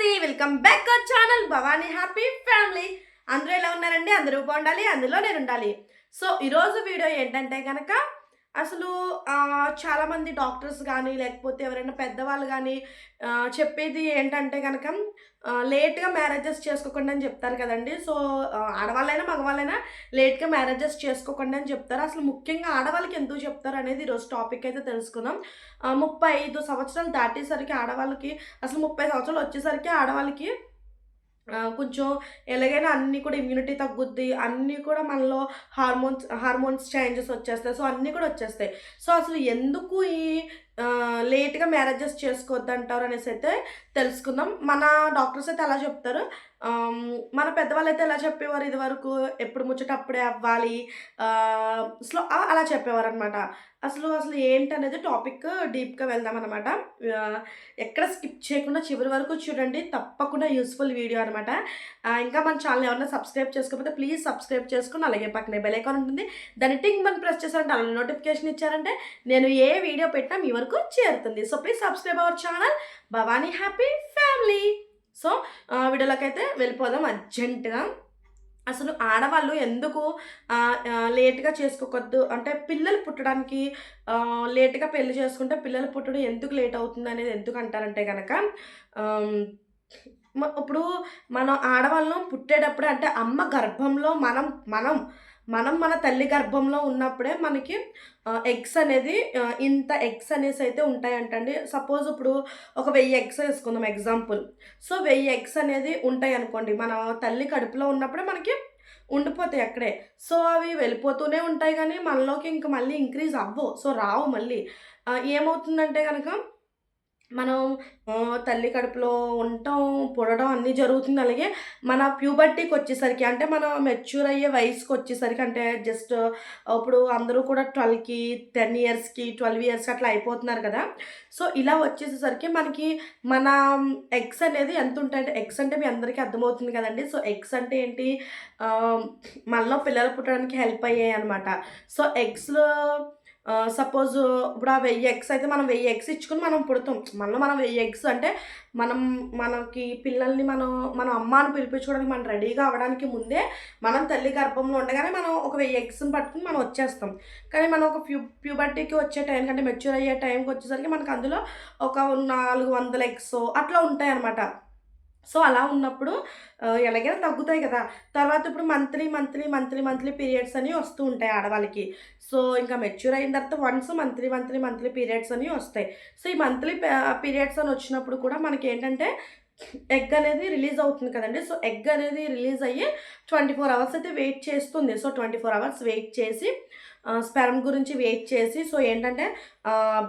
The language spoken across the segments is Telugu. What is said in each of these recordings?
నమస్తే welcome back our channel Bhavani happy family అందరూ ఎలా ఉన్నారండి? అందరూ బాగుండాలి అందులో నేను ఉండాలి. సో ఈరోజు వీడియో ఏంటంటే కనుక అసలు చాలామంది డాక్టర్స్ కానీ లేకపోతే ఎవరైనా పెద్దవాళ్ళు కానీ చెప్పేది ఏంటంటే కనుక లేట్గా మ్యారేజెస్ చేసుకోకుండా అని చెప్తారు కదండి. సో ఆడవాళ్ళైనా మగవాళ్ళైనా లేట్గా మ్యారేజెస్ చేసుకోకుండా అని చెప్తారు. అసలు ముఖ్యంగా ఆడవాళ్ళకి ఎందుకు చెప్తారు అనేది ఈరోజు టాపిక్ అయితే తెలుసుకుందాం. ముప్పై ఐదు సంవత్సరాలు దాటేసరికి ఆడవాళ్ళకి అసలు ముప్పై సంవత్సరాలు వచ్చేసరికి ఆడవాళ్ళకి కొంచెం ఎలాగైనా అన్నీ కూడా ఇమ్యూనిటీ తగ్గుద్ది అన్నీ కూడా మనలో హార్మోన్స్ హార్మోన్స్ చేంజెస్ వచ్చేస్తాయి. సో అన్నీ కూడా వచ్చేస్తాయి. సో అసలు ఎందుకు ఈ లేట్గా మ్యారేజెస్ చేసుకోవద్దు అంటారు అనేసి అయితే తెలుసుకుందాం. మన డాక్టర్స్ అయితే అలా చెప్తారు. మన పెద్దవాళ్ళు అయితే ఎలా చెప్పేవారు ఇది వరకు ఎప్పుడు ముచ్చట అప్పుడే అవ్వాలి. స్లో అలా చెప్పేవారు అనమాట అసలు అసలు ఏంటనేది టాపిక్ డీప్గా వెళ్దాం అనమాట ఎక్కడ స్కిప్ చేయకుండా చివరి వరకు చూడండి. తప్పకుండా యూస్ఫుల్ వీడియో అనమాట ఇంకా మన ఛానల్ ఎవరైనా సబ్స్క్రైబ్ చేసుకోకపోతే ప్లీజ్ సబ్స్క్రైబ్ చేసుకుని అలాగే పక్కనే బెల్ ఐకాన్ ఉంటుంది. దాన్ని టింగ్ మన ప్రెస్ చేశారంటే అలా నోటిఫికేషన్ ఇచ్చారంటే నేను ఏ వీడియో పెట్టినా మీ వరకు చేరుతుంది. So please subscribe our channel. Bhavani happy family! So వీడియోలోకి వెళ్ళిపోదాం అర్జెంటుగా. అసలు ఆడవాళ్ళు ఎందుకు లేట్గా చేసుకోకూడదు అంటే పిల్లలు పుట్టడానికి లేట్గా పెళ్ళి చేసుకుంటే పిల్లలు పుట్టడం ఎందుకు లేట్ అవుతుంది అనేది ఎందుకు అంటారంటే కనుక ఇప్పుడు మనం ఆడవాళ్ళం పుట్టేటప్పుడు అంటే అమ్మ గర్భంలో మనం మనం మనం మన తల్లి గర్భంలో ఉన్నప్పుడే మనకి ఎగ్స్ అనేది ఇంత ఎగ్స్ అనేసి అయితే ఉంటాయంటండి. సపోజ్ ఇప్పుడు ఒక వెయ్యి ఎగ్స్ వేసుకుందాం ఎగ్జాంపుల్. సో వెయ్యి ఎగ్స్ అనేది ఉంటాయి అనుకోండి. మన తల్లి కడుపులో ఉన్నప్పుడే మనకి ఉండిపోతాయి అక్కడే. సో అవి వెళ్ళిపోతూనే ఉంటాయి కానీ మనలోకి ఇంక మళ్ళీ ఇంక్రీజ్ అవ్వవు. సో రావు మళ్ళీ. ఏమవుతుందంటే కనుక మనం తల్లి కడుపులో ఉండటం పుడడం అన్నీ జరుగుతుంది. అలాగే మన ప్యూబర్టీకి వచ్చేసరికి అంటే మనం మెచ్యూర్ అయ్యే వయసుకి వచ్చేసరికి అంటే జస్ట్ ఇప్పుడు అందరూ కూడా ట్వెల్వ్కి టెన్ ఇయర్స్కి ట్వెల్వ్ ఇయర్స్ అట్లా అయిపోతున్నారు కదా. సో ఇలా వచ్చేసేసరికి మనకి మన ఎగ్స్ అనేది ఎంత ఉంటాయంటే ఎగ్స్ అంటే మీ అందరికీ అర్థమవుతుంది కదండి. సో ఎగ్స్ అంటే ఏంటి? మనలో పిల్లలు పుట్టడానికి హెల్ప్ అయ్యాయి అనమాట సో ఎగ్స్లో సపోజ్ ఇప్పుడు ఆ వెయ్యి ఎగ్స్ అయితే మనం వెయ్యి ఎగ్స్ ఇచ్చుకుని మనం పుడతాం. మనలో మనం వెయ్యి ఎగ్స్ అంటే మనం మనకి పిల్లల్ని మనం మన అమ్మని పిలిపించుకోవడానికి మనం రెడీగా అవ్వడానికి ముందే మనం తల్లి గర్భంలో ఉండగానే మనం ఒక వెయ్యి ఎగ్స్ని పట్టుకుని మనం వచ్చేస్తాం. కానీ మనం ఒక ప్యూ ప్యూబర్టీకి వచ్చే టైం కంటే మెచ్యూర్ అయ్యే టైంకి వచ్చేసరికి మనకు అందులో ఒక నాలుగు వందల ఎగ్స్ అట్లా ఉంటాయి అన్నమాట సో అలా ఉన్నప్పుడు ఎలాగైనా తగ్గుతాయి కదా. తర్వాత ఇప్పుడు monthly monthly monthly monthly periods అని వస్తూ ఉంటాయి ఆడవాళ్ళకి. సో ఇంకా మెచ్యూర్ అయిన తర్వాత once monthly monthly monthly periods అని వస్తాయి. సో ఈ మంత్లీ పీరియడ్స్ అని వచ్చినప్పుడు కూడా మనకి ఏంటంటే ఎగ్ అనేది రిలీజ్ అవుతుంది కదండి. సో ఎగ్ అనేది రిలీజ్ అయ్యి ట్వంటీ ఫోర్ అవర్స్ అయితే వెయిట్ చేస్తుంది. So twenty four hours wait చేసి స్పెరమ్ గురించి వెయిట్ చేసి సో ఏంటంటే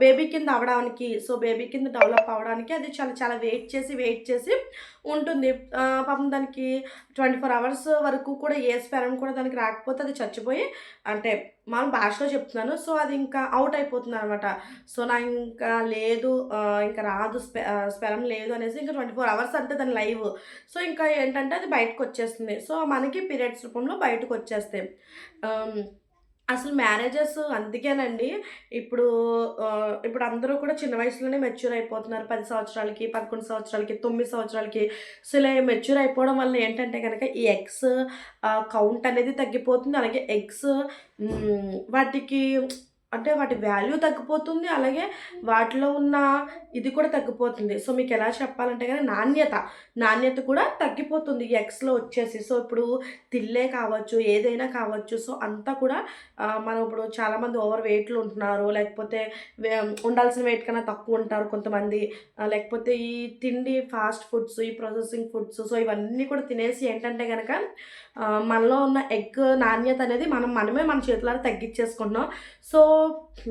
బేబీ కింద అవడానికి సో బేబీ కింద డెవలప్ అవడానికి అది చాలా చాలా వెయిట్ చేసి వెయిట్ చేసి ఉంటుంది. పాపం దానికి ట్వంటీ ఫోర్ అవర్స్ వరకు కూడా ఏ స్పెరమ్ కూడా దానికి రాకపోతే అది చచ్చిపోయి అంటే మనం భాషలో చెప్తున్నాను సో అది ఇంకా అవుట్ అయిపోతుంది అనమాట సో నా ఇంకా లేదు ఇంకా రాదు స్పె స్పెరం లేదు అనేసి ఇంకా ట్వంటీ ఫోర్ అవర్స్ అంటే దాని లైవ్ సో ఇంకా ఏంటంటే అది బయటకు వచ్చేస్తుంది. సో మనకి పీరియడ్స్ రూపంలో బయటకు వచ్చేస్తాయి. అసలు మ్యారేజెస్ అందుకేనండి. ఇప్పుడు ఇప్పుడు అందరూ కూడా చిన్న వయసులోనే మెచ్యూర్ అయిపోతున్నారు. పది సంవత్సరాలకి పదకొండు సంవత్సరాలకి తొమ్మిది సంవత్సరాలకి. సో ఇలా మెచ్యూర్ అయిపోవడం వల్ల ఏంటంటే కనుక ఈ ఎగ్స్ కౌంట్ అనేది తగ్గిపోతుంది. అలాగే ఎగ్స్ వాటికి అంటే వాటి వాల్యూ తగ్గిపోతుంది. అలాగే వాటిలో ఉన్న ఇది కూడా తగ్గిపోతుంది. సో మీకు ఎలా చెప్పాలంటే కానీ నాణ్యత నాణ్యత కూడా తగ్గిపోతుంది ఈ ఎగ్స్లో వచ్చేసి. సో ఇప్పుడు తిల్లే కావచ్చు ఏదైనా కావచ్చు. సో అంతా కూడా మనం ఇప్పుడు చాలామంది ఓవర్ వెయిట్లు ఉంటున్నారు. లేకపోతే ఉండాల్సిన వెయిట్ కన్నా తక్కువ ఉంటారు కొంతమంది. లేకపోతే ఈ తిండి ఫాస్ట్ ఫుడ్స్ ఈ ప్రాసెసింగ్ ఫుడ్స్ సో ఇవన్నీ కూడా తినేసి ఏంటంటే కనుక మనలో ఉన్న ఎగ్ నాణ్యత అనేది మనం మనమే మన చేతులారా తగ్గించేసుకుంటున్నాం. సో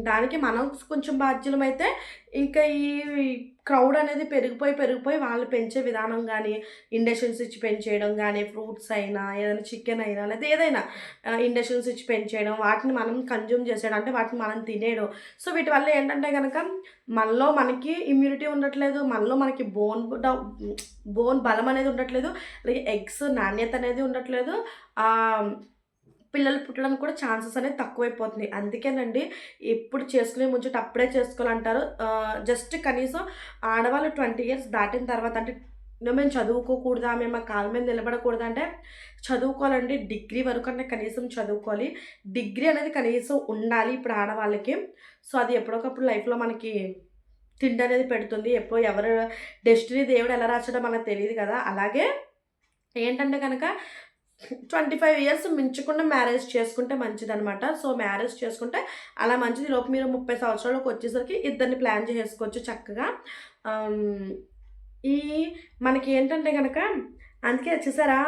దానికి మనం కొంచెం బాధ్యులమైతే ఇంకా ఈ క్రౌడ్ అనేది పెరిగిపోయి పెరిగిపోయి వాళ్ళు పెంచే విధానం కానీ ఇండక్షన్స్ ఇచ్చి పెంచేయడం కానీ ఫ్రూట్స్ అయినా ఏదైనా చికెన్ అయినా లేదా ఏదైనా ఇండక్షన్స్ ఇచ్చి పెంచేయడం వాటిని మనం కన్జ్యూమ్ చేసేయడం అంటే వాటిని మనం తినేయడం. సో వీటి వల్ల ఏంటంటే కనుక మనలో మనకి ఇమ్యూనిటీ ఉండట్లేదు మనలో మనకి బోన్ బోన్ బలం అనేది ఉండట్లేదు అలాగే ఎగ్స్ నాణ్యత అనేది ఉండట్లేదు పిల్లలు పుట్టడానికి కూడా ఛాన్సెస్ అనేది తక్కువైపోతుంది అందుకేనండి ఎప్పుడు చేసుకునే ముంచట అప్పుడే చేసుకోవాలంటారు. జస్ట్ కనీసం ఆడవాళ్ళు ట్వంటీ ఇయర్స్ దాటిన తర్వాత అంటే మేము చదువుకోకూడదా? మేము మా కాళ్ళ మీద నిలబడకూడదా? అంటే చదువుకోవాలండి. డిగ్రీ వరకు అంటే కనీసం చదువుకోవాలి. డిగ్రీ అనేది కనీసం ఉండాలి ఇప్పుడు ఆడవాళ్ళకి. సో అది ఎప్పుడొకప్పుడు లైఫ్లో మనకి తిండి అనేది పెడుతుంది. ఎప్పుడు ఎవరు డెస్టినీ దేవుడు ఎలా రాచడం మనకు తెలియదు కదా. అలాగే ఏంటంటే కనుక ట్వంటీ ఫైవ్ ఇయర్స్ మించకుండా మ్యారేజ్ చేసుకుంటే మంచిదనమాట సో మ్యారేజ్ చేసుకుంటే అలా మంచిది. లోపు మీరు ముప్పై సంవత్సరాలకు వచ్చేసరికి ఇద్దరిని ప్లాన్ చేసుకోవచ్చు చక్కగా. ఈ మనకి ఏంటంటే కనుక అందుకే చూసారా?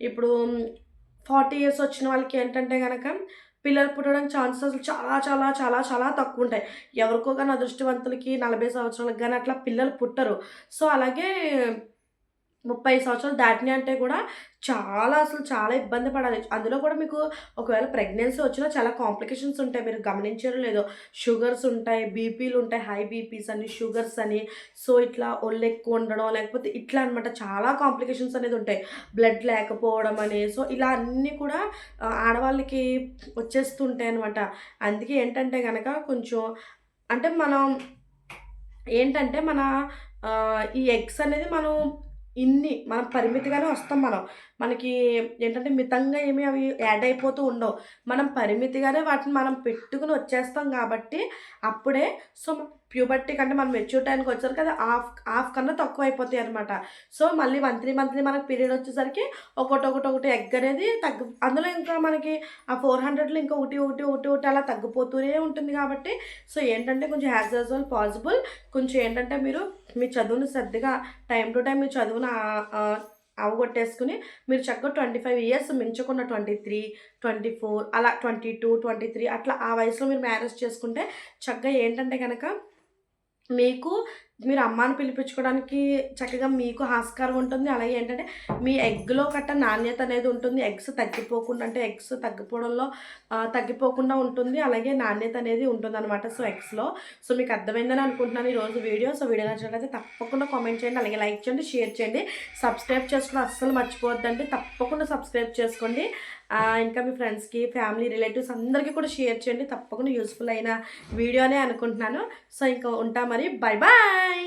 ఇప్పుడు ఫార్టీ ఇయర్స్ వచ్చిన వాళ్ళకి ఏంటంటే కనుక పిల్లలు పుట్టడానికి ఛాన్సెస్ చాలా చాలా చాలా చాలా తక్కువ ఉంటాయి. ఎవరికో కానీ అదృష్టవంతులకి నలభై సంవత్సరాలకు కానీ అట్లా పిల్లలు పుట్టరు. సో అలాగే ముప్పై సంవత్సరాలు దాటినా అంటే కూడా చాలా అసలు చాలా ఇబ్బంది పడాలి. అందులో కూడా మీకు ఒకవేళ ప్రెగ్నెన్సీ వచ్చినా చాలా కాంప్లికేషన్స్ ఉంటాయి. మీరు గమనించారో లేదో షుగర్స్ ఉంటాయి బీపీలు ఉంటాయి హై బీపీస్ అని షుగర్స్ అని. సో ఇట్లా ఒళ్ళు ఎక్కువ ఉండడం లేకపోతే ఇట్లా అనమాట చాలా కాంప్లికేషన్స్ అనేది ఉంటాయి. బ్లడ్ లేకపోవడం అని. సో ఇలా అన్నీ కూడా ఆడవాళ్ళకి వచ్చేస్తుంటాయి అనమాట అందుకే ఏంటంటే కనుక కొంచెం అంటే మనం ఏంటంటే మన ఈ ఎగ్స్ అనేది మనం ఇన్ని మనం పరిమితిగానే వస్తాం మనం. మనకి ఏంటంటే మితంగా ఏమి అవి యాడ్ అయిపోతూ ఉండవు. మనం పరిమితిగానే వాటిని మనం పెట్టుకుని వచ్చేస్తాం కాబట్టి అప్పుడే సో ప్యూబర్టీ కంటే మనం మెచ్యూర్ టైంకి వచ్చారు కదా హాఫ్ హాఫ్ కన్నా తక్కువ అయిపోతాయి అనమాట సో మళ్ళీ మంత్లీ మంత్లీ మనకి పీరియడ్ వచ్చేసరికి ఒకటి ఒకటి ఒకటి ఎగ్ అనేది తగ్గు అందులో ఇంకా మనకి ఆ ఫోర్ హండ్రెడ్లో ఇంకా ఒకటి ఒకటి ఒకటి ఒకటి అలా తగ్గిపోతూనే ఉంటుంది కాబట్టి సో ఏంటంటే కొంచెం యాజ్ యాజ్ వల్ పాసిబుల్ కొంచెం ఏంటంటే మీరు మీ చదువును శ్రద్ధగా టైం టు టైం మీ చదువును అవగొట్టేసుకుని మీరు చక్కగా ట్వంటీ ఫైవ్ ఇయర్స్ మించకుండా ట్వంటీ త్రీ ట్వంటీ ఫోర్ అలా ట్వంటీ టూ ట్వంటీ త్రీ అట్లా ఆ వయసులో మీరు మ్యారేజ్ చేసుకుంటే చక్కగా ఏంటంటే కనుక మీకు మీరు అమ్మాని పిలిపించుకోవడానికి చక్కగా మీకు ఆస్కారం ఉంటుంది. అలాగే ఏంటంటే మీ ఎగ్లో కట్ట నాణ్యత అనేది ఉంటుంది. ఎగ్స్ తగ్గిపోకుండా అంటే ఎగ్స్ తగ్గిపోవడంలో తగ్గిపోకుండా ఉంటుంది. అలాగే నాణ్యత అనేది ఉంటుంది అనమాట సో ఎగ్స్లో. సో మీకు అర్థమైందని అనుకుంటున్నాను ఈరోజు వీడియో. సో వీడియో నచ్చినట్లయితే తప్పకుండా కామెంట్ చేయండి. అలాగే లైక్ చేయండి షేర్ చేయండి. సబ్స్క్రైబ్ చేసుకోవడం అస్సలు మర్చిపోవద్దండి. తప్పకుండా సబ్స్క్రైబ్ చేసుకోండి. Ah, ఇంకా మీ ఫ్రెండ్స్కి ఫ్యామిలీ రిలేటివ్స్ అందరికీ కూడా షేర్ చేయండి. తప్పకుండా యూస్ఫుల్ అయిన వీడియోనే అనుకుంటున్నాను. సో ఇంకా ఉంటా మరి. Bye bye